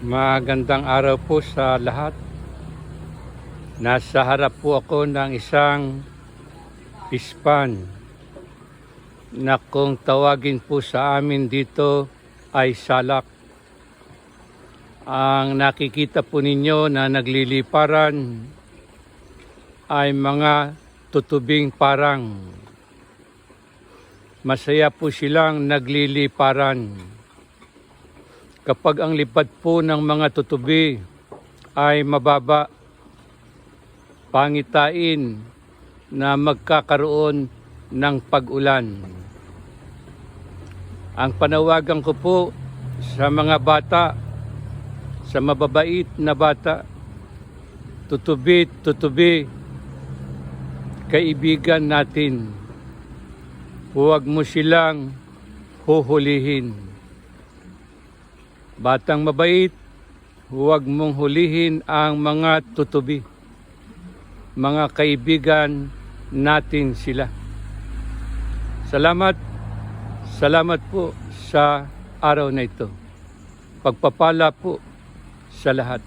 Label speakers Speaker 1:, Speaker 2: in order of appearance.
Speaker 1: Magandang araw po sa lahat. Nasa harap po ako ng isang ispan na kung tawagin po sa amin dito ay salak. Ang nakikita po ninyo na nagliliparan ay mga tutubing parang. Masaya po silang nagliliparan. Kapag ang lipad po ng mga tutubi ay mababa, pangitain na magkakaroon ng pag-ulan. Ang panawagan ko po sa mga bata, sa mababait na bata, tutubi, tutubi, kaibigan natin, huwag mo silang huhulihin. Batang mabait, huwag mong hulihin ang mga tutubi. Mga kaibigan natin sila. Salamat, salamat po sa araw na ito. Pagpapala po sa lahat.